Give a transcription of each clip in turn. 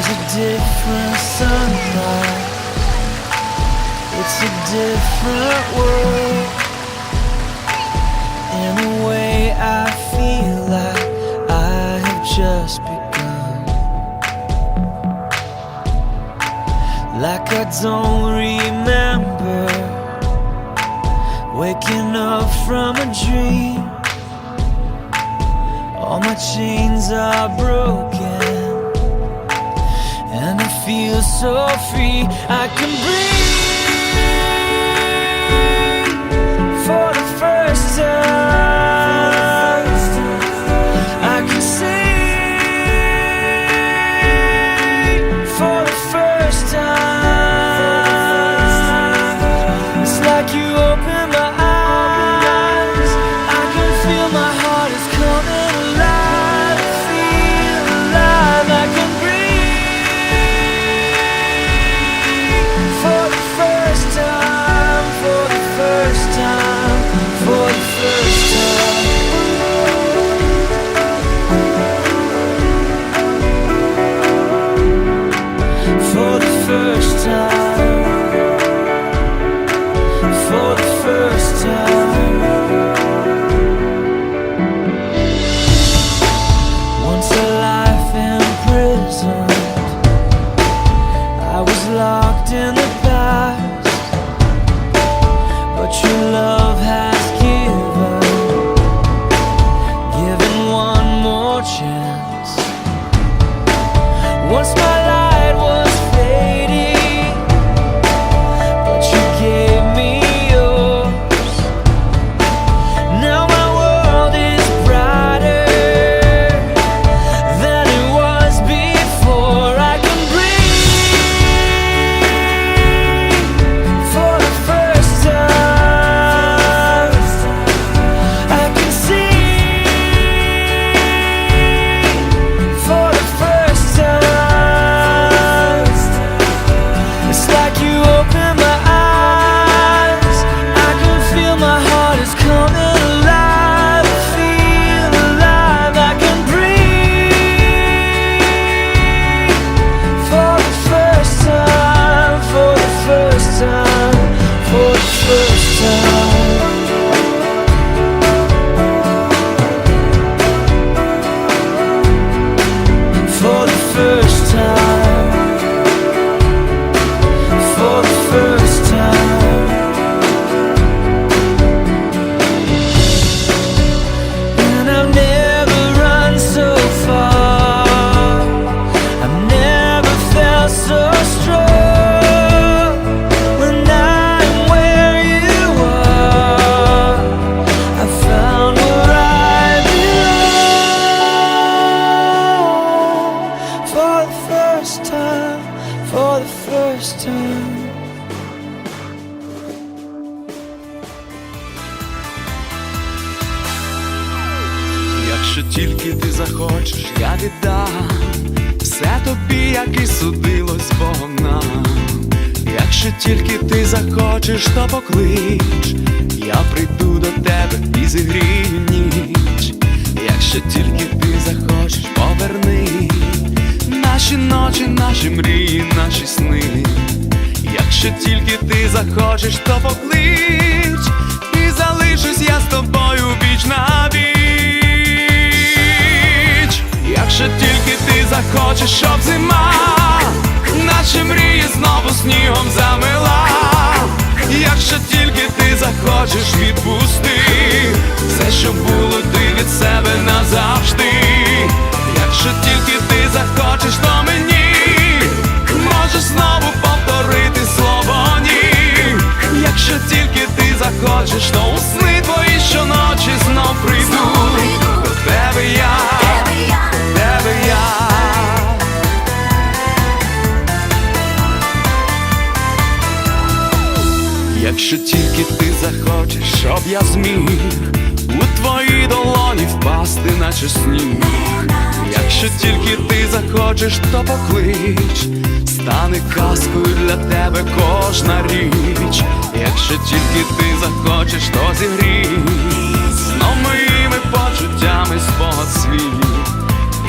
There's a different sunlight. It's a different world. In a way, I feel like I have just begun. Like I don't remember waking up from a dream. All my chains are broken, and I feel so free. I can breathe For the first time. The first time, for the first time. Якщо тільки ти захочеш, я віддам все тобі, як і судилось Богом нам. Якщо тільки ти захочеш, то поклич, я прийду до тебе і зігрію ніч. Якщо тільки ти захочеш, поверни наші ночі, наші мрії, наші сни. Якщо тільки ти захочеш, то поклич, і залишусь я з тобою віч на віч. Якщо тільки ти захочеш, щоб зима, наші мрії знову снігом замила. Якщо тільки ти захочеш відпусти, все, що було, ти від себе назавжди. Захочеш, то у сни твої щоночі знов прийду. До тебе я, до тебе я. Якщо тільки ти захочеш, щоб я зміг у твої долоні впасти, наче сніг. Якщо тільки ти захочеш, то поклич, стане казкою для тебе кожна річ. Якщо тільки ти захочеш, то зігрій знов моїми почуттями спогад свій.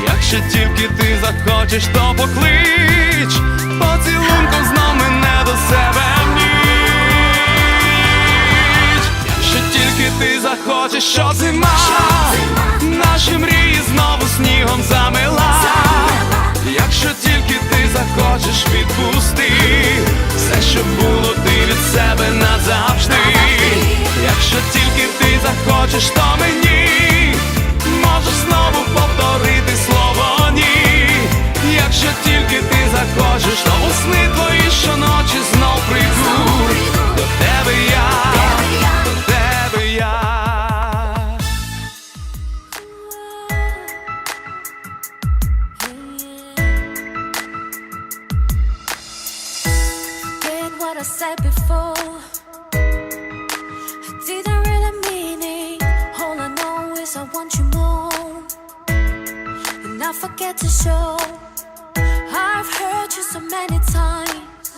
Якщо тільки ти захочеш, то поклич Поцілунком знов мене до себе ніч Якщо тільки ти захочеш, що зима ти захочеш, відпусти. Все, що було, ти від себе назавжди. Якщо тільки ти захочеш, то мені said before. I didn't really mean it. All I know is I want you more. And I forget to show. I've heard you so many times.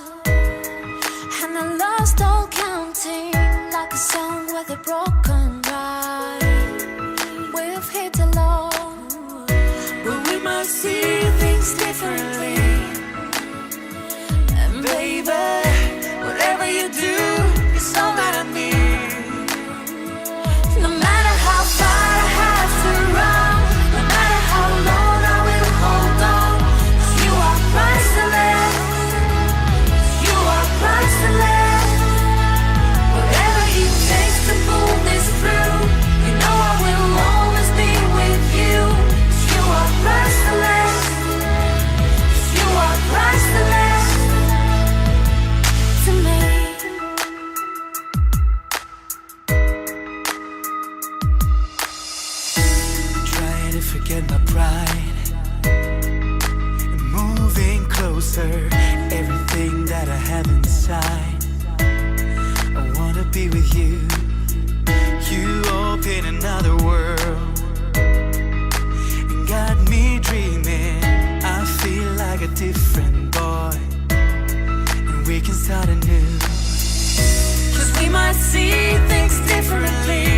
And I lost all counting. Like a song with a broken see things differently.